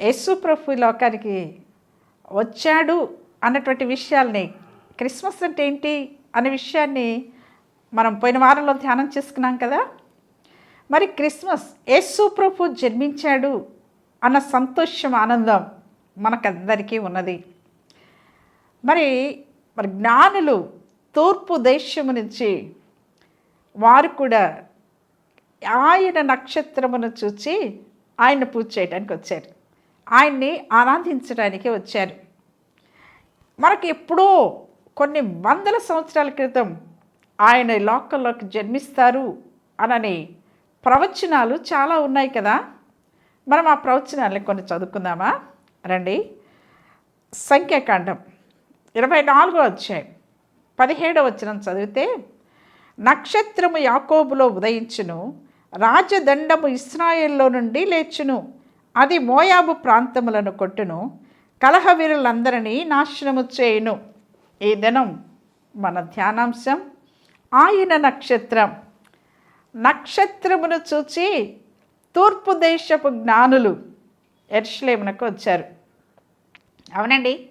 యేసు ప్రభు లోకానికి వచ్చాడు అన్నటువంటి విషయాల్ని క్రిస్మస్ అంటే ఏంటి అనే విషయాన్ని మనం పోయిన వారంలో ధ్యానం చేసుకున్నాం కదా? మరి క్రిస్మస్ యేసు ప్రభు జన్మించాడు అన్న సంతోషం ఆనందం మనకందరికీ ఉన్నది. మరి మరి జ్ఞానులు తూర్పు దేశము నుంచి వారు కూడా ఆయన నక్షత్రమును చూచి ఆయన పూజ చేయడానికి వచ్చారు. ఆయన్ని ఆరాధించడానికి వచ్చారు. మనకి ఎప్పుడో కొన్ని వందల సంవత్సరాల క్రితం ఆయన లోకల్లోకి జన్మిస్తారు అనని ప్రవచనాలు చాలా ఉన్నాయి కదా. మనం ఆ ప్రవచనాలని కొన్ని చదువుకుందామా? రండి. సంఖ్యాకాండం ఇరవై నాలుగో అధ్యాయం పదిహేడో వచనం చదివితే నక్షత్రము యాకోబులో ఉదయించును రాజదండము ఇస్రాయేల్లో నుండి లేచును అది మోయాబు ప్రాంతములను కొట్టును. కలహవీరులందరినీ నాశనము చేయును. ఈ దినం మన ధ్యానాంశం ఆయన నక్షత్రం. నక్షత్రమును చూచి తూర్పు దేశపు జ్ఞానులు ఎర్ష్లేమునకు వచ్చారు. అవునండి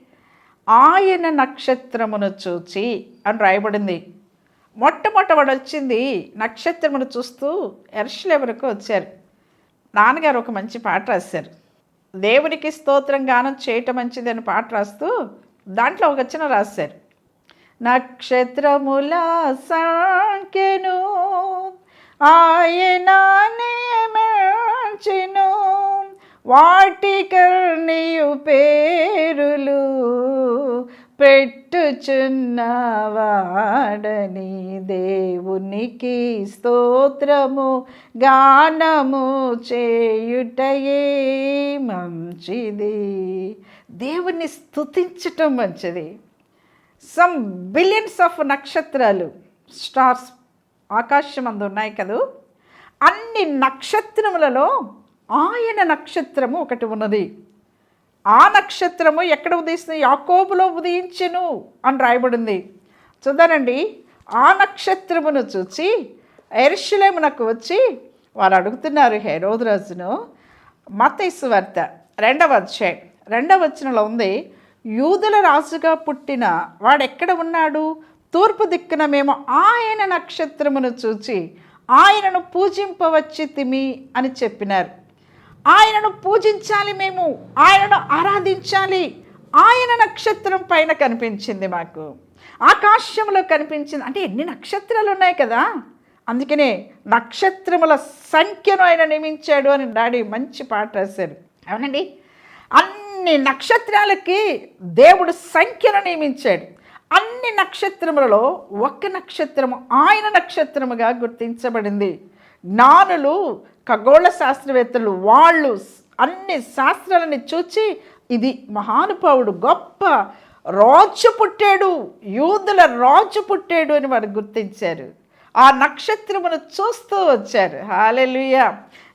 ఆయన నక్షత్రమును చూచి అని రాయబడింది. మొట్టమొదటి వచ్చింది నక్షత్రమును చూస్తూ ఎర్ష్లేమునకు వచ్చారు. నాన్నగారు ఒక మంచి పాట రాశారు. దేవునికి స్తోత్రం గానం చేయటం మంచిది అని పాట రాస్తూ దాంట్లో ఒక చిన్న రాశారు. నక్షత్రముల సంఖ్యను ఆయన నియమించెను పేరులు పెట్టుచున్నవాడని దేవునికి స్తోత్రము గానము చేయుటయే మంచిది. దేవుణ్ణి స్తుతించటం మంచిది. సమ్ బిలియన్స్ ఆఫ్ నక్షత్రాలు స్టార్స్ ఆకాశం అందు ఉన్నాయి కదూ? అన్ని నక్షత్రములలో ఆయన నక్షత్రము ఒకటి ఉన్నది. ఆ నక్షత్రము ఎక్కడ ఉదయిస్తుంది? యాకోబులో ఉదయించెను అని రాయబడింది. చూద్దానండి ఆ నక్షత్రమును చూచి ఎరుషులేమునకు వచ్చి వారు అడుగుతున్నారు హేరోదరాజును మతైసు వార్త రెండవ అధ్యాయం. రెండవ వచనంలో ఉంది యూదుల రాజుగా పుట్టిన వాడెక్కడ ఉన్నాడు? తూర్పు దిక్కున మేము ఆయన నక్షత్రమును చూచి ఆయనను పూజింపవచ్చి తిమి అని చెప్పినారు. ఆయనను పూజించాలి మేము ఆయనను ఆరాధించాలి. ఆయన నక్షత్రం పైన కనిపించింది మాకు. ఆకాశంలో కనిపించింది. అంటే ఎన్ని నక్షత్రాలు ఉన్నాయి కదా? అందుకనే నక్షత్రముల సంఖ్యను ఆయన నియమించాడు అని డాడీ మంచి పాట రాశారు. అవునండి. అన్ని నక్షత్రాలకి దేవుడు సంఖ్యను నియమించాడు. అన్ని నక్షత్రములలో ఒక్క నక్షత్రము ఆయన నక్షత్రముగా గుర్తించబడింది. జ్ఞానులు ఖగోళ శాస్త్రవేత్తలు వాళ్ళు అన్ని శాస్త్రాలని చూచి ఇది మహానుభావుడు గొప్ప రాజు పుట్టాడు యూదుల రాజు పుట్టాడు అని వారు గుర్తించారు. ఆ నక్షత్రమును చూస్తూ వచ్చారు. హాలెలుయ.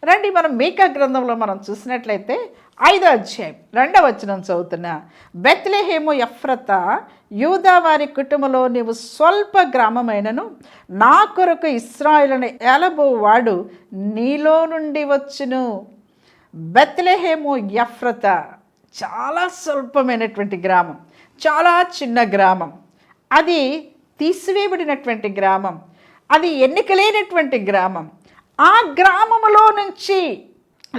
రండి మనం మీకా గ్రంథంలో మనం చూసినట్లయితే ఐదో అధ్యాయం రెండవ వచనం చదువుతున్న. బెత్లెహేము ఎఫ్రత యూదా వారి కుటుంబంలో నీవు స్వల్ప గ్రామమైనను నా కొరకు ఇస్రాయిలను ఏలబో వాడు నీలో నుండి వచ్చును. బెత్లెహేము ఎఫ్రత చాలా స్వల్పమైనటువంటి గ్రామం చాలా చిన్న గ్రామం. అది తీసివేయబడినటువంటి గ్రామం అది ఎన్నికలేనటువంటి గ్రామం. ఆ గ్రామములో నుంచి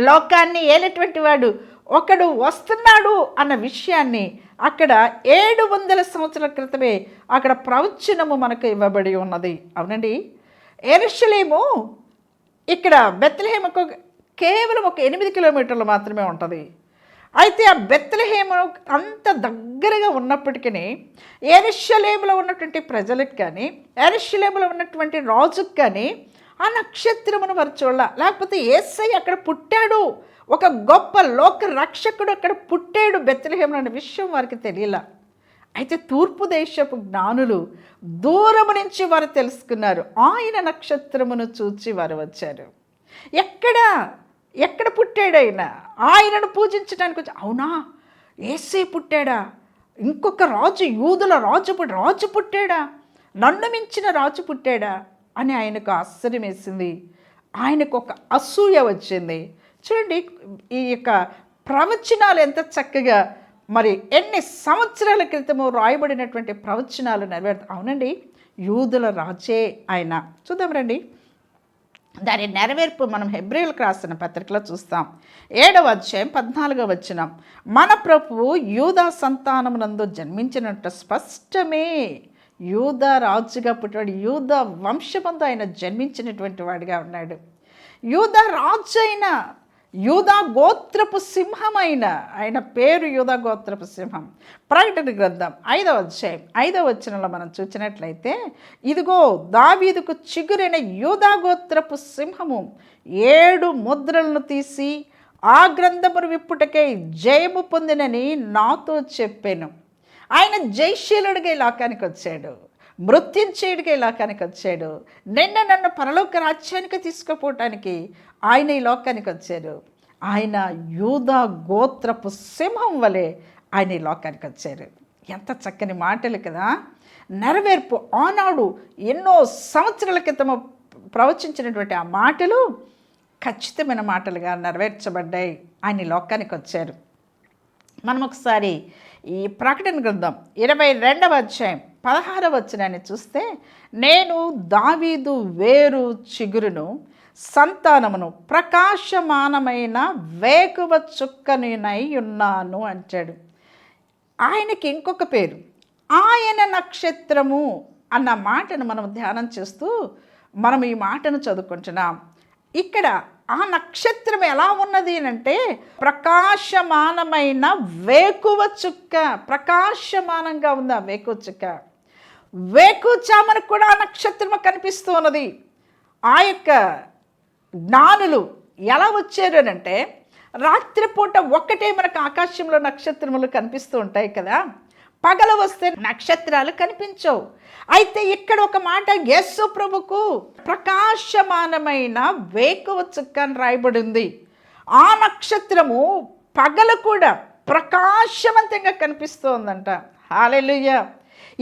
లోకాన్ని ఏలేటువంటి వాడు ఒకడు వస్తున్నాడు అన్న విషయాన్ని అక్కడ ఏడు వందల సంవత్సరాల క్రితమే అక్కడ ప్రవచనము మనకు ఇవ్వబడి ఉన్నది. అవునండి? ఎరుషలేము ఇక్కడ బెత్తలహేమకు కేవలం ఒక ఎనిమిది కిలోమీటర్లు మాత్రమే ఉంటుంది. అయితే ఆ బెత్లహేము అంత దగ్గరగా ఉన్నప్పటికీ ఎరుషలేములో ఉన్నటువంటి ప్రజలకు కానీ ఎరుషలేములో ఉన్నటువంటి రాజుకు కానీ ఆ నక్షత్రమును వారు లేకపోతే ఏసై అక్కడ పుట్టాడు. ఒక గొప్ప లోక రక్షకుడు అక్కడ పుట్టాడు బెత్తలహేములు అనే విషయం వారికి తెలియలా. అయితే తూర్పు దేశపు జ్ఞానులు దూరము నుంచి వారు తెలుసుకున్నారు. ఆయన నక్షత్రమును చూచి వారు వచ్చారు. ఎక్కడ? ఎక్కడ పుట్టాడు ఆయన? ఆయనను పూజించడానికి వచ్చి అవునా? ఏసే పుట్టాడా? ఇంకొక రాజు యూదుల రాజు రాజు పుట్టాడా? నన్ను మించిన రాజు పుట్టాడా? అని ఆయనకు ఆశ్చర్యం వేసింది. ఆయనకు ఒక అసూయ వచ్చింది. చూడండి ఈ యొక్క ప్రవచనాలు ఎంత చక్కగా మరి ఎన్ని సంవత్సరాల క్రితము రాయబడినటువంటి ప్రవచనాలు నెరవేరు అవునండి యూదుల రాజే ఆయన. చూద్దాం రండి. దాని నెరవేర్పు మనం హెబ్రిల్కి రాసిన పత్రికలో చూస్తాం. ఏడవ అధ్యాయం పద్నాలుగో వచ్చిన మన ప్రభువు యూదా సంతానమునందు జన్మించినట్టు స్పష్టమే. యూదా రాజుగా పుట్టినాడు యూదా వంశమందు ఆయన జన్మించినటువంటి వాడిగా ఉన్నాడు. యూదా రాజు అయిన యూదా గోత్రపు సింహమైన ఆయన పేరు యూదా గోత్రపు సింహం. ప్రకటన గ్రంథం ఐదవ అధ్యాయం ఐదవ వచనంలో మనం చూసినట్లయితే ఇదిగో దావీదుకు చిగురైన యూదా గోత్రపు సింహము ఏడు ముద్రలను తీసి ఆ గ్రంథమును విప్పుటకై జయము పొందినని నాతో చెప్పాను. ఆయన జయశీలుడిగా ఈ లోకానికి వచ్చాడు. మృత్యుంచేయుడిగా ఈ లోకానికి వచ్చాడు. నిన్న నన్ను పరలోక రాజ్యానికి తీసుకుపోవటానికి ఆయన ఈ లోకానికి వచ్చారు. ఆయన యూదా గోత్రపు సింహం వలె ఆయన ఈ లోకానికి వచ్చారు. ఎంత చక్కని మాటలు కదా. నెరవేర్పు ఆనాడు ఎన్నో సంవత్సరాల క్రితము ప్రవచించినటువంటి ఆ మాటలు ఖచ్చితమైన మాటలుగా నెరవేర్చబడ్డాయి. ఆయన లోకానికి వచ్చారు. మనం ఒకసారి ఈ ప్రకటన గ్రంథం ఇరవై రెండవ అధ్యాయం పదహారవ వచ్చినాన్ని చూస్తే నేను దావీదు వేరు చిగురును సంతానమును ప్రకాశమానమైన వేకువ చుక్కనినై ఉన్నాను అంటాడు. ఆయనకి ఇంకొక పేరు ఆయన నక్షత్రము అన్న మాటను మనం ధ్యానం చేస్తూ మనం ఈ మాటను చదువుకుంటున్నాం. ఇక్కడ ఆ నక్షత్రం ఎలా ఉన్నది అంటే ప్రకాశమానమైన వేకువ చుక్క ప్రకాశమానంగా ఉంది ఆ వేకువ చుక్క. వేకుచామను కూడా ఆ నక్షత్రం కనిపిస్తూ ఉన్నది. ఆ యొక్క జ్ఞానులు ఎలా వచ్చారు అని అంటే రాత్రిపూట ఒక్కటే మనకు ఆకాశంలో నక్షత్రములు కనిపిస్తూ ఉంటాయి కదా. పగల వస్తే నక్షత్రాలు కనిపించవు. అయితే ఇక్కడ ఒక మాట యస్సు ప్రభుకు ప్రకాశమానమైన వేకువ చుక్క అని రాయబడి ఉంది ఆ నక్షత్రము పగల కూడా ప్రకాశవంతంగా కనిపిస్తోందంట. హాలెలుయ్య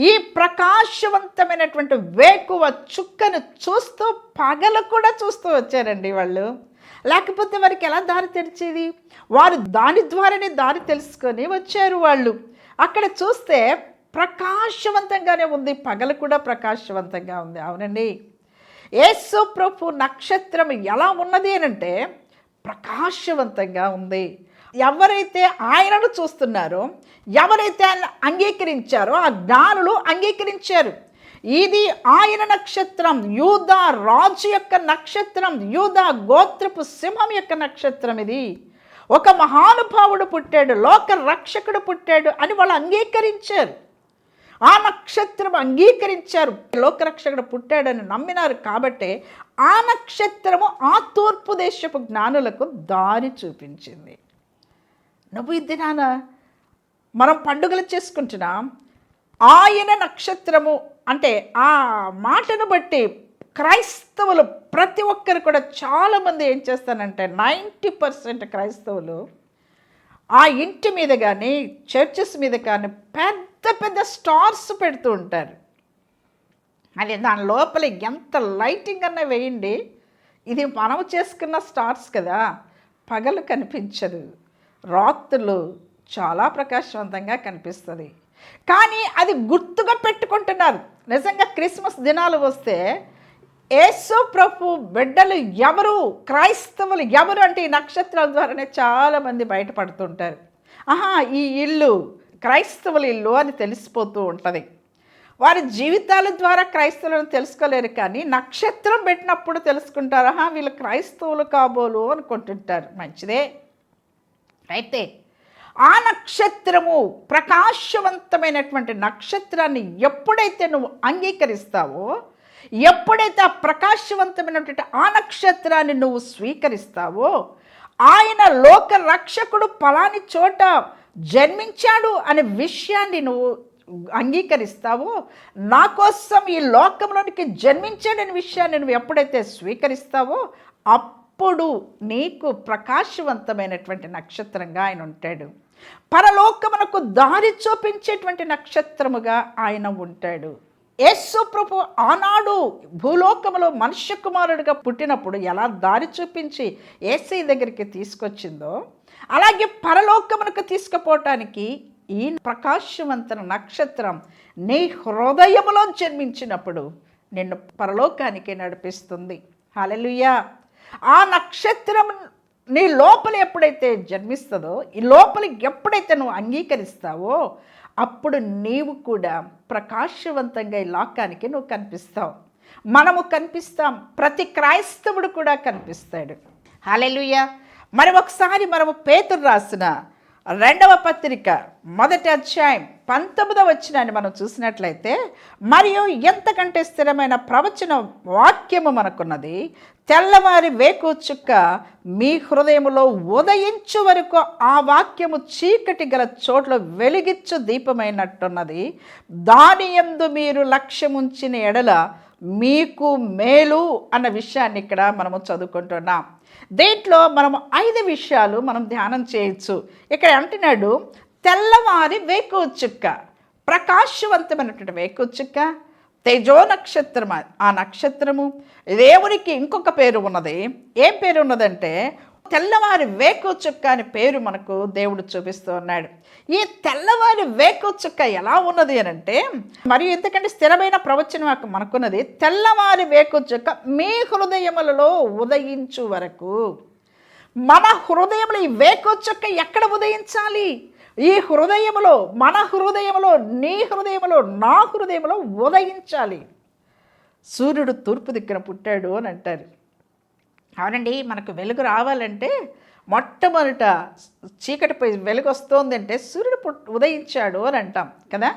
ఈ ప్రకాశవంతమైనటువంటి వేకువ చుక్కను చూస్తూ పగలు కూడా చూస్తూ వచ్చారండి వాళ్ళు. లేకపోతే వారికి ఎలా దారి తెరిచేది? వారు దాని ద్వారానే దారి తెలుసుకొని వచ్చారు వాళ్ళు. అక్కడ చూస్తే ప్రకాశవంతంగానే ఉంది పగలు కూడా ప్రకాశవంతంగా ఉంది. అవునండి. యేసు ప్రభు నక్షత్రం ఎలా ఉన్నది అంటే ప్రకాశవంతంగా ఉంది. ఎవరైతే ఆయనను చూస్తున్నారో ఎవరైతే ఆయన అంగీకరించారో ఆ జ్ఞానులు అంగీకరించారు. ఇది ఆయన నక్షత్రం యూదా రాజు యొక్క నక్షత్రం యూదా గోత్రపు సింహం యొక్క నక్షత్రం ఇది. ఒక మహానుభావుడు పుట్టాడు లోక రక్షకుడు పుట్టాడు అని వాళ్ళు అంగీకరించారు. ఆ నక్షత్రం అంగీకరించారు. లోకరక్షకుడు పుట్టాడని నమ్మినారు కాబట్టి ఆ నక్షత్రము ఆ తూర్పు దేశపు జ్ఞానులకు దారి చూపించింది. నువ్వు ఇది దినాన మనం పండుగలు చేసుకుంటున్నాం. ఆయన నక్షత్రము అంటే ఆ మాటను బట్టి క్రైస్తవులు ప్రతి ఒక్కరు కూడా చాలామంది ఏం చేస్తానంటే నైంటీ పర్సెంట్ క్రైస్తవులు ఆ ఇంటి మీద కానీ చర్చెస్ మీద కానీ పెద్ద పెద్ద స్టార్స్ పెడుతూ ఉంటారు. అది దాని లోపల ఎంత లైటింగ్ అన్న వేయండి ఇది మనం చేసుకున్న స్టార్స్ కదా పగలు కనిపించదు రాత్రులు చాలా ప్రకాశవంతంగా కనిపిస్తుంది. కానీ అది గుర్తుగా పెట్టుకుంటున్నారు. నిజంగా క్రిస్మస్ దినాలు వస్తే యేసు ప్రభు బిడ్డలు ఎవరు? క్రైస్తవులు ఎవరు అంటే ఈ నక్షత్రాల ద్వారానే చాలామంది బయటపడుతుంటారు. ఆహా ఈ ఇల్లు క్రైస్తవుల ఇల్లు అని తెలిసిపోతూ ఉంటుంది. వారి జీవితాల ద్వారా క్రైస్తవులను తెలుసుకోలేరు కానీ నక్షత్రం పెట్టినప్పుడు తెలుసుకుంటారు. ఆహా వీళ్ళు క్రైస్తవులు కాబోలు అనుకుంటుంటారు. మంచిదే. అయితే ఆ నక్షత్రము ప్రకాశవంతమైనటువంటి నక్షత్రాన్ని ఎప్పుడైతే నువ్వు అంగీకరిస్తావో ఎప్పుడైతే ఆ ప్రకాశవంతమైనటువంటి ఆ నక్షత్రాన్ని నువ్వు స్వీకరిస్తావో ఆయన లోక రక్షకుడు పలాని చోట జన్మించాడు అనే విషయాన్ని నువ్వు అంగీకరిస్తావో నా కోసం ఈ లోకంలోనికి జన్మించాడనే విషయాన్ని నువ్వు ఎప్పుడైతే స్వీకరిస్తావో అప్పుడు నీకు ప్రకాశవంతమైనటువంటి నక్షత్రంగా ఆయన ఉంటాడు. పరలోకమునకు దారి చూపించేటువంటి నక్షత్రముగా ఆయన ఉంటాడు. యేసు ప్రభు ఆనాడు భూలోకములో మనుష్య కుమారుడిగా పుట్టినప్పుడు ఎలా దారి చూపించి ఏసీ దగ్గరికి తీసుకొచ్చిందో అలాగే పరలోకమునకు తీసుకుపోవటానికి ఈ ప్రకాశవంతన నక్షత్రం నీ హృదయములో జన్మించినప్పుడు నిన్ను పరలోకానికి నడిపిస్తుంది. హల్లెలూయా. ఆ నక్షత్రం నీ లోపల ఎప్పుడైతే జన్మిస్తుందో ఈ లోపలికి ఎప్పుడైతే నువ్వు అంగీకరిస్తావో అప్పుడు నీవు కూడా ప్రకాశవంతంగా ఈ లోకానికి నువ్వు కనిపిస్తావు. మనము కనిపిస్తాం. ప్రతి క్రైస్తవుడు కూడా కనిపిస్తాడు. హల్లెలూయా. మరి ఒకసారి మనము పేతురు రాసిన రెండవ పత్రిక మొదటి అధ్యాయం పంతొమ్మిదవ వచ్చినాన్ని మనం చూసినట్లయితే మరియు ఎంతకంటే స్థిరమైన ప్రవచన వాక్యము మనకున్నది తెల్లవారి వేకు చుక్క మీ హృదయములో ఉదయించు వరకు ఆ వాక్యము చీకటి గల చోట్ల వెలిగిచ్చు దీపమైనట్టున్నది. దాని ఎందు మీరు లక్ష్యముంచిన ఎడల మీకు మేలు అన్న విషయాన్ని ఇక్కడ మనము చదువుకుంటున్నాం. దీంట్లో మనము ఐదు విషయాలు మనం ధ్యానం చేయొచ్చు. ఇక్కడ అంటున్నాడు తెల్లవారి వేకు చుక్క ప్రకాశవంతమైనటువంటి వేకు చుక్క తేజో నక్షత్రం ఆ నక్షత్రము దేవునికి ఇంకొక పేరు ఉన్నది. ఏం పేరు ఉన్నదంటే తెల్లవారి వేకోచుక్క అనే పేరు మనకు దేవుడు చూపిస్తూ ఉన్నాడు. ఈ తెల్లవారి వేకోచుక్క ఎలా ఉన్నది అని అంటే మరియు ఎందుకంటే స్థిరమైన ప్రవచనం మనకున్నది తెల్లవారి వేకోచుక్క మీ హృదయములలో ఉదయించు వరకు. మన హృదయంలో ఈ వేకోచుక్క ఎక్కడ ఉదయించాలి? ఈ హృదయములో మన హృదయములో నీ హృదయములో నా హృదయంలో ఉదయించాలి. సూర్యుడు తూర్పు దిక్కున పుట్టాడు అని అంటారు. అవునండి మనకు వెలుగు రావాలంటే మొట్టమొదట చీకటి పోయి వెలుగు వస్తోంది అంటే సూర్యుడు ఉదయించాడు అని అంటాం కదా?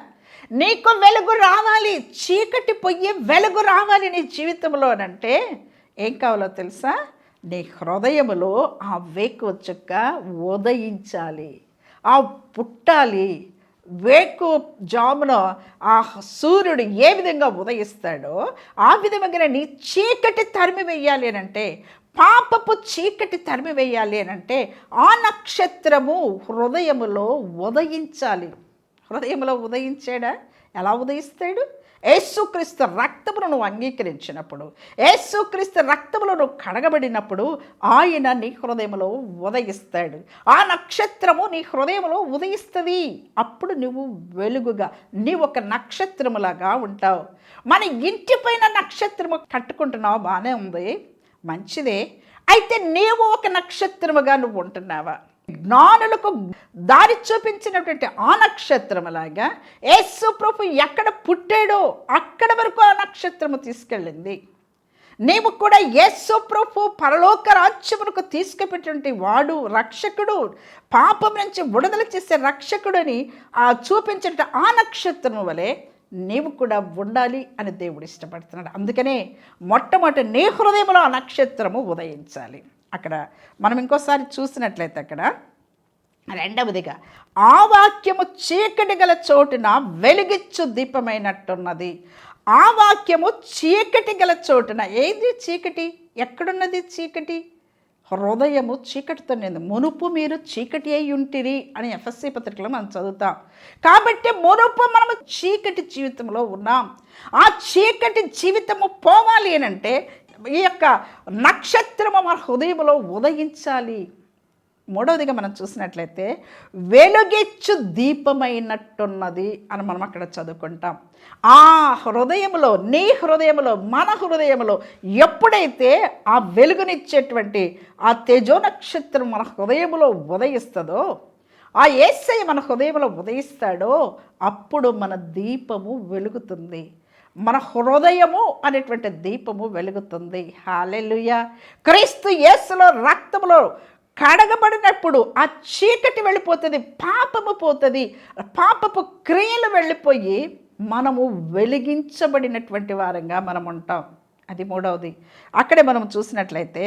నీకు వెలుగు రావాలి చీకటి పొయ్యి వెలుగు రావాలి నీ జీవితంలో అని అంటే ఏం కావాలో తెలుసా? నీ హృదయములో ఆ వేకు చుక్క ఉదయించాలి. ఆ పుట్టాలి. వేకు జామున ఆ సూర్యుడు ఏ విధంగా ఉదయిస్తాడో ఆ విధంగా నీ చీకటి తరిమి వేయాలి అని అంటే పాపపు చీకటి తరిమి వేయాలి అని అంటే ఆ నక్షత్రము హృదయములో ఉదయించాలి. హృదయంలో ఉదయించాడా? ఎలా ఉదయిస్తాడు? యేసుక్రీస్తు రక్తమును నువ్వు అంగీకరించినప్పుడు యేసుక్రీస్తు రక్తములో నువ్వు కడగబడినప్పుడు ఆయన నీ హృదయంలో ఉదయిస్తాడు. ఆ నక్షత్రము నీ హృదయంలో ఉదయిస్తుంది. అప్పుడు నువ్వు వెలుగుగా నీ ఒక నక్షత్రములాగా ఉంటావు. మన ఇంటి పైన నక్షత్రము కట్టుకుంటున్నావు? బాగానే ఉంది. మంచిదే. అయితే నీవు ఒక నక్షత్రముగా నువ్వు ఉంటున్నావా? జ్ఞానులకు దారి చూపించినటువంటి ఆ నక్షత్రములాగా యేసు ప్రభు ఎక్కడ పుట్టాడో అక్కడ వరకు ఆ నక్షత్రము తీసుకెళ్ళింది. నీవు కూడా యేసు ప్రభు పరలోక రాజ్యమునకు తీసుకుపెట్టినటువంటి వాడు రక్షకుడు పాపం నుంచి విడుదల చేసే రక్షకుడని ఆ చూపించిన ఆ నక్షత్రం వలె నీవు కూడా ఉండాలి అని దేవుడు ఇష్టపడుతున్నాడు. అందుకనే మొట్టమొదటి నీ హృదయంలో ఆ నక్షత్రము ఉదయించాలి. అక్కడ మనం ఇంకోసారి చూసినట్లయితే అక్కడ రెండవదిగా ఆ వాక్యము చీకటి గల చోటున వెలిగిచ్చు దీపమైనట్టున్నది. ఆ వాక్యము చీకటి గల చోటున. ఏది చీకటి? ఎక్కడున్నది చీకటి? హృదయము చీకటితో నింది. మునుపు మీరు చీకటి అయి ఉంటిరి అని ఎఫ్ఎస్సి పత్రికలో మనం చదువుతాం. కాబట్టి మునుపు మనము చీకటి జీవితంలో ఉన్నాం. ఆ చీకటి జీవితము పోవాలి అని అంటే ఈ యొక్క నక్షత్రము మన హృదయంలో ఉదయించాలి. మూడవదిగా మనం చూసినట్లయితే వెలుగెచ్చు దీపమైనట్టున్నది అని మనం అక్కడ చదువుకుంటాం. ఆ హృదయంలో నీ హృదయంలో మన హృదయంలో ఎప్పుడైతే ఆ వెలుగునిచ్చేటువంటి ఆ తేజో నక్షత్రం మన హృదయంలో ఉదయిస్తుందో ఆ ఏసై మన హృదయంలో ఉదయిస్తాడో అప్పుడు మన దీపము వెలుగుతుంది. మన హృదయము అనేటువంటి దీపము వెలుగుతుంది. హాలెలుయ క్రీస్తు యేసులో రక్తములో కడగబడినప్పుడు ఆ చీకటి వెళ్ళిపోతుంది పాపము పోతుంది. పాపపు క్రియలు వెళ్ళిపోయి మనము వెలిగించబడినటువంటి వారంగా మనం ఉంటాం. అది మూడవది. అక్కడే మనం చూసినట్లయితే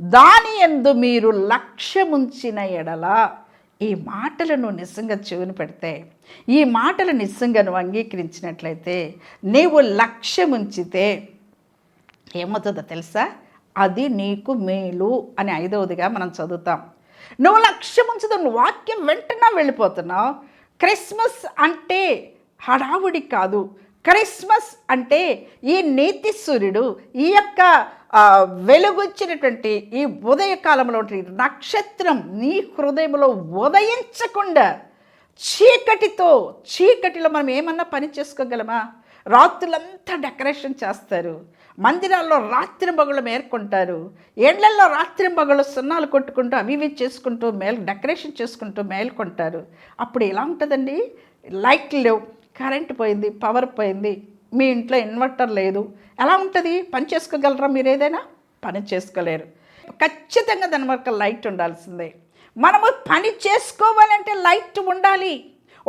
దాని ఎందు మీరు లక్ష్యముంచిన ఎడల ఈ మాటలను నిజంగా చెవిని పెడితే ఈ మాటలు నిజంగా నువ్వు అంగీకరించినట్లయితే నీవు లక్ష్యం ఉంచితే ఏమవుతుందో తెలుసా? అది నీకు మేలు అని ఐదవదిగా మనం చదువుతాం. నువ్వు లక్ష్యం ఉంచుతావు నువ్వు వాక్యం వెంటనే వెళ్ళిపోతున్నావు. క్రిస్మస్ అంటే హడావుడి కాదు. క్రిస్మస్ అంటే ఈ నీతి సూర్యుడు ఈ యొక్క వెలుగుచ్చినటువంటి వెలుగొచ్చినటువంటి ఈ ఉదయకాలంలో నక్షత్రం నీ హృదయంలో ఉదయించకుండా చీకటితో చీకటిలో మనం ఏమన్నా పని చేసుకోగలమా? రాత్రులంతా డెకరేషన్ చేస్తారు. మందిరాల్లో రాత్రి మగులు మేర్కొంటారు ఏళ్ళలో రాత్రి మగులు సున్నాలు కొట్టుకుంటూ అవి ఇవి చేసుకుంటూ మేల్ డెకరేషన్ చేసుకుంటూ మేల్కొంటారు. అప్పుడు ఎలా ఉంటుందండి? లైట్లు లేవు. కరెంట్ పోయింది పవర్ పోయింది మీ ఇంట్లో ఇన్వర్టర్ లేదు. ఎలా ఉంటుంది? పని చేసుకోగలరా మీరు ఏదైనా? పని చేసుకోలేరు. ఖచ్చితంగా దాని వరకు లైట్ ఉండాల్సిందే. మనము పని చేసుకోవాలంటే లైట్ ఉండాలి.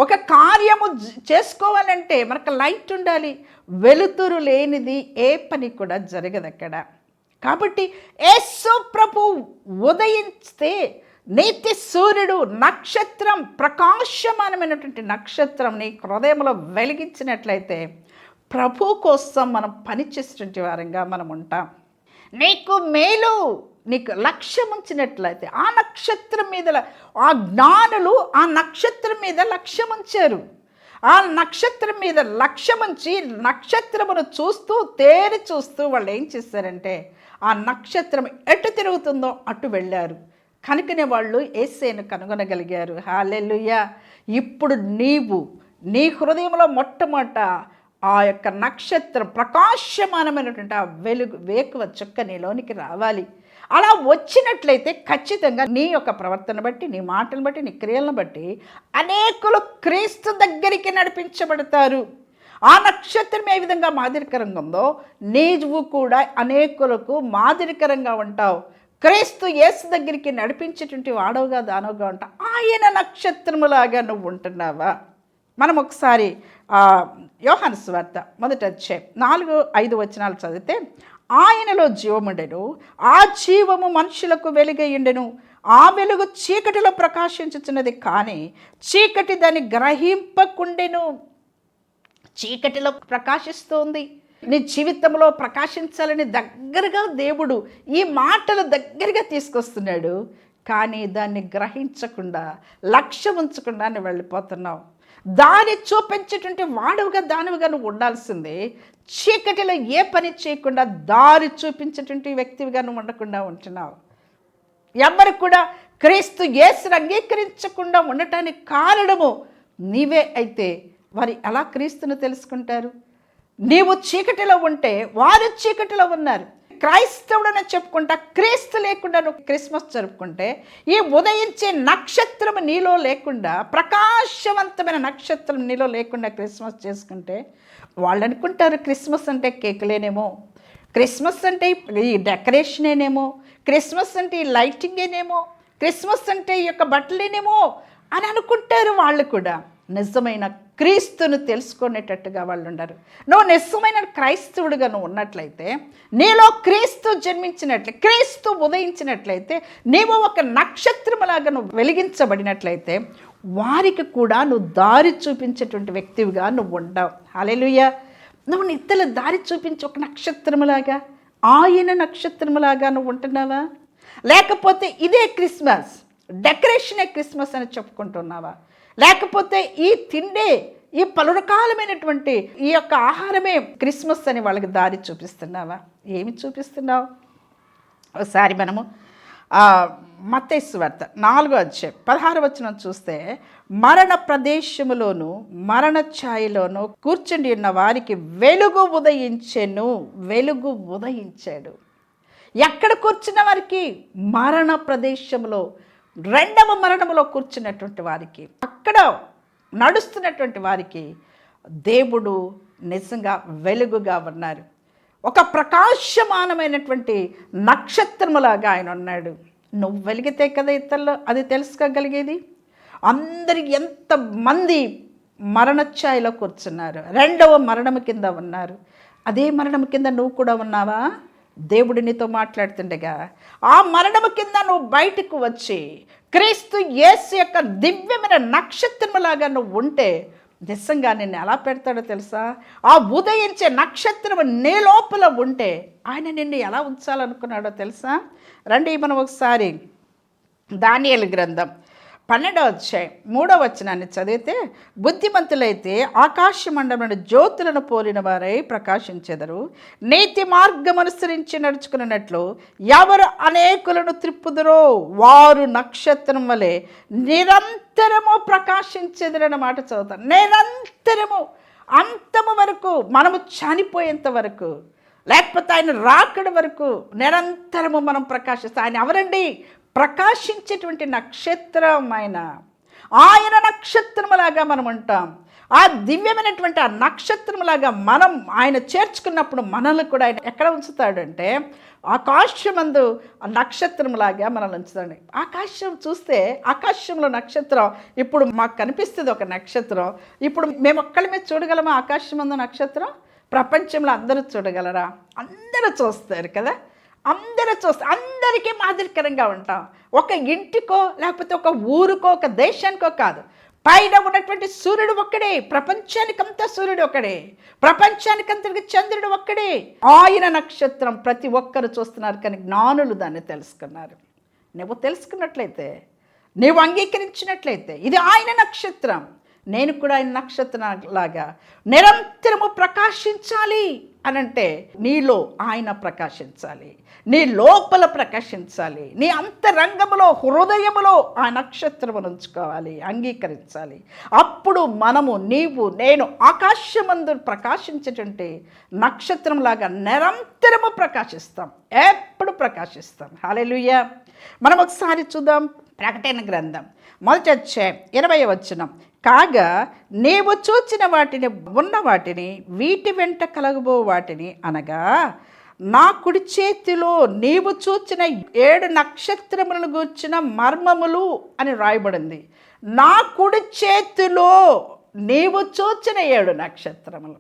ఒక కార్యము చేసుకోవాలంటే మనకు లైట్ ఉండాలి. వెలుతురు లేనిది ఏ పని కూడా జరగదు అక్కడ. కాబట్టి యేసు ప్రభు ఉదయిస్తే నీతి సూర్యుడు నక్షత్రం ప్రకాశమానమైనటువంటి నక్షత్రం నీ హృదయంలో వెలిగించినట్లయితే ప్రభు కోసం మనం పనిచేసినటువంటి వారంగా మనం ఉంటాం. నీకు మేలు నీకు లక్ష్యం ఉంచినట్లయితే ఆ నక్షత్రం మీద ఆ జ్ఞానులు ఆ నక్షత్రం మీద లక్ష్యం ఉంచారు. ఆ నక్షత్రం మీద లక్ష్యం ఉంచి నక్షత్రమును చూస్తూ తేరి చూస్తూ వాళ్ళు ఏం చేస్తారంటే ఆ నక్షత్రం ఎటు తిరుగుతుందో అటు వెళ్ళారు. కనుకనే వాళ్ళు ఏసేను కనుగొనగలిగారు. హాలెలుయ్యా ఇప్పుడు నీవు నీ హృదయంలో మొట్టమొదట ఆ యొక్క నక్షత్రం ప్రకాశమానమైనటువంటి ఆ వెలుగు వేకువ చుక్క నీలోనికి రావాలి. అలా వచ్చినట్లయితే ఖచ్చితంగా నీ యొక్క ప్రవర్తన బట్టి నీ మాటలను బట్టి నీ క్రియలను బట్టి అనేకులు క్రీస్తు దగ్గరికి నడిపించబడతారు. ఆ నక్షత్రం ఏ విధంగా మాదిరికరంగా ఉందో నీవు కూడా అనేకులకు మాదిరికరంగా ఉంటావు. క్రీస్తు యేసు దగ్గరికి నడిపించేటువంటి వాడవుగా దానవుగా ఉంటా ఆయన నక్షత్రములాగా నువ్వు ఉంటున్నావా? మనం ఒకసారి యోహాను స్వార్త మొదట వచ్చే నాలుగు ఐదు వచనాలు చదివితే ఆయనలో జీవముండెను ఆ జీవము మనుషులకు వెలుగయ్యుండెను ఆ వెలుగు చీకటిలో ప్రకాశించుచున్నది కానీ చీకటి దాన్ని గ్రహింపకుండెను. చీకటిలో ప్రకాశిస్తోంది. నీ జీవితంలో ప్రకాశించాలని దగ్గరగా దేవుడు ఈ మాటలు దగ్గరగా తీసుకొస్తున్నాడు. కానీ దాన్ని గ్రహించకుండా లక్ష్యం ఉంచకుండా నువ్వు వెళ్ళిపోతున్నావు. దాన్ని చూపించేటువంటి వాడుగా దానివిగా నువ్వు ఉండాల్సిందే. చీకటిలో ఏ పని చేయకుండా దారి చూపించేటువంటి వ్యక్తివిగా నువ్వు ఉండకుండా ఉంటున్నావు. ఎవరు కూడా క్రీస్తు యేసును అంగీకరించకుండా ఉండటానికి కారణము నీవే అయితే వారు ఎలా క్రీస్తును తెలుసుకుంటారు? నీవు చీకటిలో ఉంటే వారు చీకటిలో ఉన్నారు. క్రైస్తవుడని చెప్పుకుంటా క్రీస్తు లేకుండా నువ్వు క్రిస్మస్ జరుపుకుంటే ఈ ఉదయించే నక్షత్రం నీలో లేకుండా ప్రకాశవంతమైన నక్షత్రం నీలో లేకుండా క్రిస్మస్ చేసుకుంటే వాళ్ళు అనుకుంటారు క్రిస్మస్ అంటే కేకులేనేమో క్రిస్మస్ అంటే ఈ డెకరేషనేనేమో క్రిస్మస్ అంటే ఈ లైటింగేనేమో క్రిస్మస్ అంటే ఈ యొక్క బట్టలేనేమో అని అనుకుంటారు వాళ్ళు కూడా. నిజమైన క్రీస్తును తెలుసుకునేటట్టుగా వాళ్ళు ఉండరు నువ్వు నిజమైన క్రైస్తవుడిగా నువ్వు ఉన్నట్లయితే నీలో క్రీస్తు జన్మించినట్లే క్రీస్తు ఉదయించినట్లయితే నీవు ఒక నక్షత్రములాగా నువ్వు వెలిగించబడినట్లయితే వారికి కూడా నువ్వు దారి చూపించేటువంటి వ్యక్తివిగా నువ్వు ఉండవు. హల్లెలూయా. నువ్వు నిత్తల దారి చూపించి ఒక నక్షత్రములాగా ఆయన నక్షత్రములాగా నువ్వు ఉంటున్నావా? లేకపోతే ఇదే క్రిస్మస్ డెకరేషనే క్రిస్మస్ అని చెప్పుకుంటున్నావా? లేకపోతే ఈ తిండే ఈ పలు రకాలమైనటువంటి ఈ యొక్క ఆహారమే క్రిస్మస్ అని వాళ్ళకి దారి చూపిస్తున్నావా? ఏమి చూపిస్తున్నావు? ఒకసారి మనము మతేసు వార్త నాలుగో అధ్యాయం పదహారు వచనం చూస్తే మరణ ప్రదేశములోను మరణ ఛాయలోను కూర్చుండి ఉన్న వారికి వెలుగు ఉదయించెను వెలుగు ఉదయించాడు. ఎక్కడ కూర్చున్న వారికి? మరణ ప్రదేశంలో రెండవ మరణములో కూర్చున్నటువంటి వారికి అక్కడ నడుస్తున్నటువంటి వారికి దేవుడు నిజంగా వెలుగుగా ఉన్నారు. ఒక ప్రకాశమానమైనటువంటి నక్షత్రములాగా ఆయన ఉన్నాడు. నువ్వు వెలిగితే కదా ఇతరులు అది తెలుసుకోగలిగేది? అందరి ఎంతమంది మరణఛాయలో కూర్చున్నారు. రెండవ మరణము కింద ఉన్నారు. అదే మరణము కింద నువ్వు కూడా ఉన్నావా? దేవుడు నీతో మాట్లాడుతుండగా ఆ మరణము కింద నువ్వు బయటకు వచ్చి క్రీస్తు యేసు యొక్క దివ్యమైన నక్షత్రములాగా నువ్వు ఉంటే నిజంగా నిన్ను ఎలా పెడతాడో తెలుసా? ఆ ఉదయించే నక్షత్రం నీ లోపల ఉంటే ఆయన నిన్ను ఎలా ఉంచాలనుకున్నాడో తెలుసా? రండి మనం ఒకసారి దానియలు గ్రంథం పన్నెండవ అధ్యాయం మూడవ వచనాన్ని చదివితే బుద్ధిమంతులైతే ఆకాశ మండలం జ్యోతులను పోలిన వారై ప్రకాశించెదరు. నీతి మార్గం అనుసరించి నడుచుకున్నట్లు ఎవరు అనేకులను త్రిప్పుదరో? వారు నక్షత్రం వలె నిరంతరము ప్రకాశించెదరన్న మాట చదువుతాను నిరంతరము అంతము వరకు మనము చనిపోయేంత వరకు లేకపోతే ఆయన రాకడ వరకు నిరంతరము మనం ప్రకాశిస్తాం. ఆయన ఎవరండి? ప్రకాశించేటువంటి నక్షత్రం ఆయన ఆయన నక్షత్రములాగా మనం ఉంటాం. ఆ దివ్యమైనటువంటి ఆ నక్షత్రములాగా మనం ఆయన చేర్చుకున్నప్పుడు మనల్ని కూడా ఆయన ఎక్కడ ఉంచుతాడంటే ఆకాశమందు ఆ నక్షత్రంలాగా మనల్ని ఉంచుతాడు. ఆకాశం చూస్తే ఆకాశంలో నక్షత్రం ఇప్పుడు మాకు కనిపిస్తుంది ఒక నక్షత్రం. ఇప్పుడు మేము ఒక్కళ్ళమే మీద చూడగలమా ఆకాశమందు నక్షత్రం? ప్రపంచంలో అందరూ చూడగలరా? అందరూ చూస్తారు కదా? అందరూ చూస్తే అందరికీ మాదిరికరంగా ఉంటాం. ఒక ఇంటికో లేకపోతే ఒక ఊరుకో ఒక దేశానికో కాదు. పైన ఉన్నటువంటి సూర్యుడు ఒక్కడే ప్రపంచానికంతా సూర్యుడు ఒక్కడే. ప్రపంచానికంతటికి చంద్రుడు ఒక్కడే. ఆయన నక్షత్రం ప్రతి ఒక్కరు చూస్తున్నారు కానీ జ్ఞానులు దాన్ని తెలుసుకున్నారు. నువ్వు తెలుసుకున్నట్లయితే నీవు అంగీకరించినట్లయితే ఇది ఆయన నక్షత్రం. నేను కూడా ఆయన నక్షత్రంలాగా నిరంతరము ప్రకాశించాలి అనంటే నీలో ఆయన ప్రకాశించాలి. నీ లోపల ప్రకాశించాలి. నీ అంతరంగములో హృదయములో ఆ నక్షత్రమును ఉంచుకోవాలి అంగీకరించాలి. అప్పుడు మనము నీవు నేను ఆకాశమందు ప్రకాశించేటువంటి నక్షత్రంలాగా నిరంతరము ప్రకాశిస్తాం. ఎప్పుడు ప్రకాశిస్తాం. హాలెలుయ్య మనం ఒకసారి చూద్దాం ప్రకటన గ్రంథం. మొదటి వచ్చే ఇరవై వచనం. కాగా నీవు చూచిన వాటిని ఉన్న వాటిని వీటి వెంట కలగబో వాటిని అనగా నా కుడి చేతిలో నీవు చూచిన ఏడు నక్షత్రములను గూర్చిన మర్మములు అని రాయబడింది. నా కుడి చేతిలో నీవు చూచిన ఏడు నక్షత్రములు.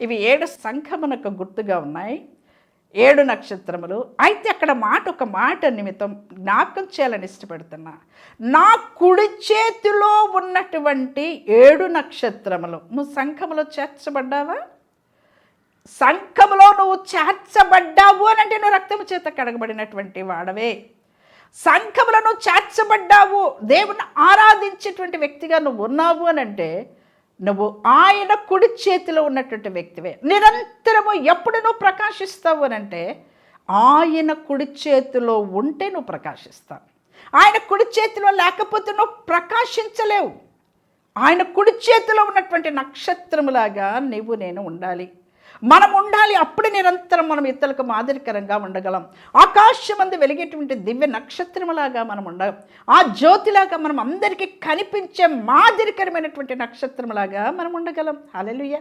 ఇవి ఏడు సంఖమునకు గుర్తుగా ఉన్నాయి. ఏడు నక్షత్రములు. అయితే అక్కడ మాట ఒక మాట నిమిత్తం జ్ఞాపకం చేయాలని ఇష్టపడుతున్నా. నా కుడి చేతిలో ఉన్నటువంటి ఏడు నక్షత్రములు. నువ్వు సంఖములో చేర్చబడ్డావా? సంఘములో నువ్వు చేర్చబడ్డావు అని అంటే నువ్వు రక్తము చేత కడగబడినటువంటి వాడవే. సంఘములో నువ్వు చేర్చబడ్డావు దేవుని ఆరాధించేటువంటి వ్యక్తిగా నువ్వు ఉన్నావు అని అంటే నువ్వు ఆయన కుడి చేతిలో ఉన్నటువంటి వ్యక్తివే. నిరంతరము ఎప్పుడు నువ్వు ప్రకాశిస్తావు అని అంటే ఆయన కుడి చేతిలో ఉంటే నువ్వు ప్రకాశిస్తావు. ఆయన కుడి చేతిలో లేకపోతే నువ్వు ప్రకాశించలేవు. ఆయన కుడి చేతిలో ఉన్నటువంటి నక్షత్రములాగా నీవు నేను ఉండాలి. మనం ఉండాలి అప్పుడు నిరంతరం మనం ఇతరులకు మాదిరికరంగా ఉండగలం. ఆకాశమందు వెలిగేటువంటి దివ్య నక్షత్రములాగా మనం ఉండం ఆ జ్యోతిలాగా మనం అందరికీ కనిపించే మాదిరికరమైనటువంటి నక్షత్రములాగా మనం ఉండగలం. హాలెలుయ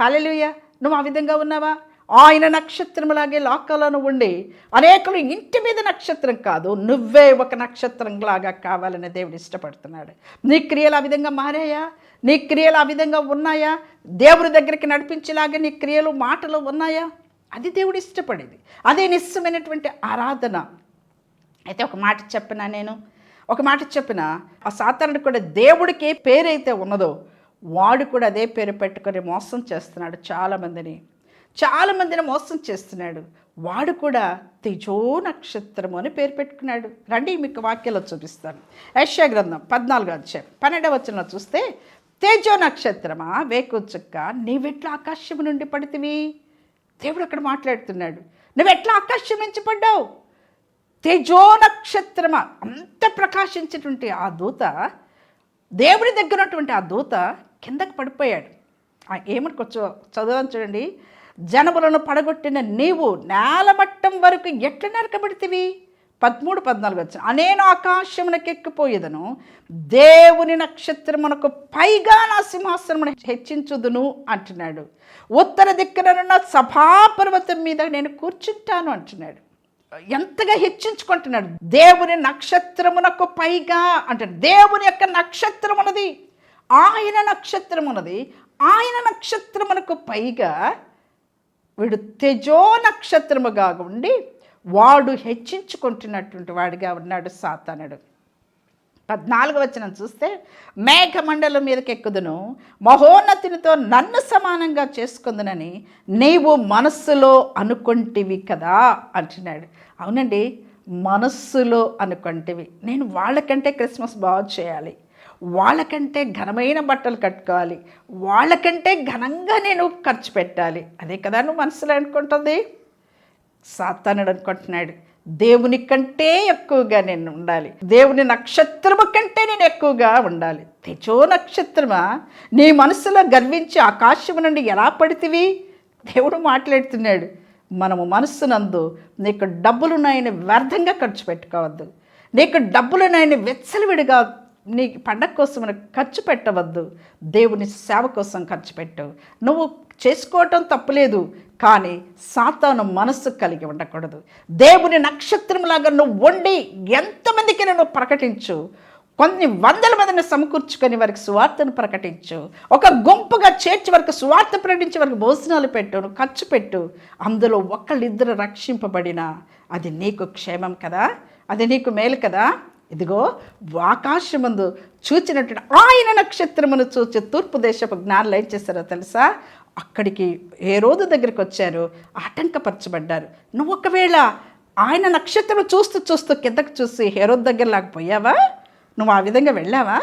హాలెలుయ నువ్వు ఆ విధంగా ఉన్నావా? ఆయన నక్షత్రములాగే లోకాలను ఉండి అనేకులు ఇంటి మీద నక్షత్రం కాదు నువ్వే ఒక నక్షత్రంలాగా కావాలని దేవుడు ఇష్టపడుతున్నాడు. నీ క్రియలు ఆ విధంగా మారాయా? నీ క్రియలు ఆ విధంగా ఉన్నాయా? దేవుడి దగ్గరికి నడిపించేలాగా నీ క్రియలు మాటలు ఉన్నాయా? అది దేవుడు ఇష్టపడేది. అదే నిశ్చయమైనటువంటి ఆరాధన. అయితే ఒక మాట చెప్పినా నేను? ఒక మాట చెప్పిన? ఆ సాతానుడు కూడా దేవుడికి ఏ పేరైతే ఉన్నదో వాడు కూడా అదే పేరు పెట్టుకొని మోసం చేస్తున్నాడు చాలామందిని. చాలామందిని మోసం చేస్తున్నాడు. వాడు కూడా తేజో నక్షత్రము అని పేరు పెట్టుకున్నాడు. రండి మీకు వాక్యాలు చూపిస్తాను. యశ్యా గ్రంథం పద్నాలుగు అధ్యాయం. పన్నెండవ వచ్చిన చూస్తే తేజో నక్షత్రమా? వేకుచుక్క నీవెట్లా ఆకాశం నుండి పడితివి? దేవుడు అక్కడ మాట్లాడుతున్నాడు. నువ్వెట్లా ఆకాశం నుంచి పడ్డావు? తేజో నక్షత్రమా? అంత ప్రకాశించినటువంటి ఆ దూత దేవుడి దగ్గర ఉన్నటువంటి ఆ దూత కిందకి పడిపోయాడు. ఆ ఏమనుకోవచ్చు చదవని చూడండి. జనములను పడగొట్టిన నీవు నేలమట్టం వరకు ఎట్లా నరకబడితివి? పదమూడు పద్నాలుగు వచ్చిన అనేను ఆకాశమునకెక్కిపోయేదను దేవుని నక్షత్రమునకు పైగా నా సింహాసనమును హెచ్చించుదును అంటున్నాడు. ఉత్తర దిక్కుననున్న సభాపర్వతం మీద నేను కూర్చుంటాను అంటున్నాడు. ఎంతగా హెచ్చించుకుంటున్నాడు. దేవుని నక్షత్రమునకు పైగా అంటాడు దేవుని యొక్క నక్షత్రం ఉన్నది ఆయన నక్షత్రం ఉన్నది ఆయన నక్షత్రమునకు పైగా వీడు తెజో నక్షత్రముగా ఉండి వాడు హెచ్చించుకుంటున్నటువంటి వాడిగా ఉన్నాడు సాతానుడు. పద్నాలుగు వచనం చూస్తే మేఘమండలం మీదకి ఎక్కుదును మహోన్నతినితో నన్ను సమానంగా చేసుకుందునని నీవు మనస్సులో అనుకుంటివి కదా అంటున్నాడు. అవునండి మనస్సులో అనుకుంటేవి. నేను వాళ్ళకంటే క్రిస్మస్ బాగా చేయాలి. వాళ్ళకంటే ఘనమైన బట్టలు కట్టుకోవాలి. వాళ్ళకంటే ఘనంగా నేను ఖర్చు పెట్టాలి. అదే కదా నువ్వు మనసులో అనుకుంటుంది? సాతానుడు అనుకుంటున్నాడు. దేవుని కంటే ఎక్కువగా నేను ఉండాలి. దేవుని నక్షత్రము కంటే నేను ఎక్కువగా ఉండాలి. తెజో నక్షత్రమా? నీ మనసులో గర్వించి ఆకాశము నుండి ఎలా పడితివి? దేవుడు మాట్లాడుతున్నాడు. మనము మనస్సునందు నీకు డబ్బులున్నాయని వ్యర్థంగా ఖర్చు పెట్టుకోవద్దు. నీకు డబ్బులున్నాయని వెచ్చలవిడిగా నీ పండగ కోసం ఖర్చు పెట్టవద్దు. దేవుని సేవ కోసం ఖర్చు పెట్టు. నువ్వు చేసుకోవటం తప్పులేదు కానీ సాతాను మనస్సు కలిగి ఉండకూడదు. దేవుని నక్షత్రంలాగా నువ్వు వండి ఎంతమందికి నువ్వు ప్రకటించు? కొన్ని వందల మందిని సమకూర్చుకొని వారికి సువార్తను ప్రకటించు. ఒక గుంపుగా చేర్చి వరకు సువార్త ప్రకటించే వరకు భోజనాలు పెట్టు ఖర్చు పెట్టు. అందులో ఒకళ్ళిద్దరు రక్షింపబడినా అది నీకు క్షేమం కదా? అది నీకు మేలు కదా? ఇదిగో ఆకాశమందు చూచినట్టు ఆయన నక్షత్రమును చూచి తూర్పు దేశపు జ్ఞానులు ఏం చేస్తారో తెలుసా? అక్కడికి ఏ రోజు దగ్గరికి వచ్చారు ఆటంకపరచబడ్డారు. నువ్వు ఒకవేళ ఆయన నక్షత్రం చూస్తూ చూస్తూ కిందకు చూసి హేరోద్ దగ్గర పోయావా? నువ్వు ఆ విధంగా వెళ్ళావా?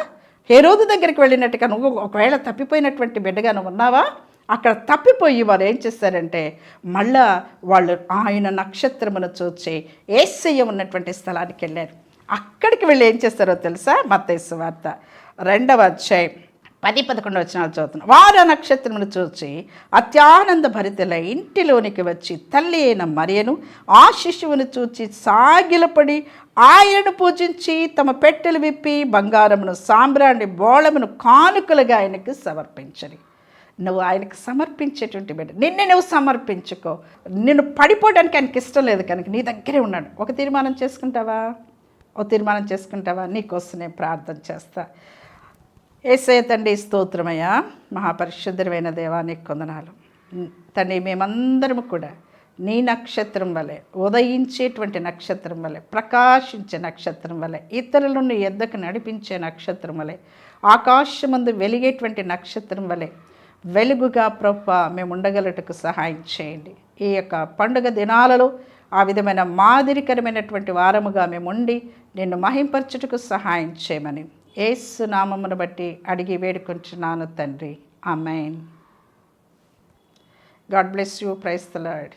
హేరోదు దగ్గరికి వెళ్ళినట్టుగా నువ్వు ఒకవేళ తప్పిపోయినటువంటి బిడ్డగా నువ్వు ఉన్నావా? అక్కడ తప్పిపోయి వారు ఏం చేస్తారంటే మళ్ళా వాళ్ళు ఆయన నక్షత్రమును చూచి ఏసయ్య ఉన్నటువంటి స్థలానికి వెళ్ళారు. అక్కడికి వెళ్ళి ఏం చేస్తారో తెలుసా? మత్తైసు వార్త రెండవ అధ్యాయం. పది పదకొండు వచనాలు చదువుతున్నాం. వారు ఆ నక్షత్రమును చూచి అత్యానంద భరితల ఇంటిలోనికి వచ్చి తల్లి అయిన మరియను ఆ శిశువును చూచి సాగిలపడి ఆయనను పూజించి తమ పెట్టెలు విప్పి బంగారమును సాంబ్రాణి బోళమును కానుకలుగా ఆయనకు సమర్పించని నువ్వు ఆయనకు సమర్పించేటువంటి బిడ్డ. నిన్ను నువ్వు సమర్పించుకో. నిన్ను పడిపోవడానికి ఆయనకి ఇష్టం లేదు కనుక నీ దగ్గరే ఉన్నాడు. ఒక తీర్మానం చేసుకుంటావా? ఒక తీర్మానం చేసుకుంటావా? నీకోసం నేను ప్రార్థన చేస్తా. ఏసే తండ్రి స్తోత్రమయ్య మహాపరిశుద్ధమైన దేవానికి కొందనాలు తండ్రి మేమందరము కూడా నీ నక్షత్రం వలె ఉదయించేటువంటి నక్షత్రం వలె ప్రకాశించే నక్షత్రం వలె ఇతరులను ఎద్దకు నడిపించే నక్షత్రం వలె ఆకాశమందు వెలిగేటువంటి నక్షత్రం వలె వెలుగుగా ప్రొప్ప మేము ఉండగలటకు సహాయం చేయండి. ఈ యొక్క పండుగ దినాలలో ఆ విధమైన మాదిరికరమైనటువంటి వారముగా మేము ఉండి నిన్ను మహింపరచుటకు సహాయం చేయమని ఏసు నామమును బట్టి అడిగి వేడుకుంటున్నాను తండ్రి. Amen. God bless you praise the Lord.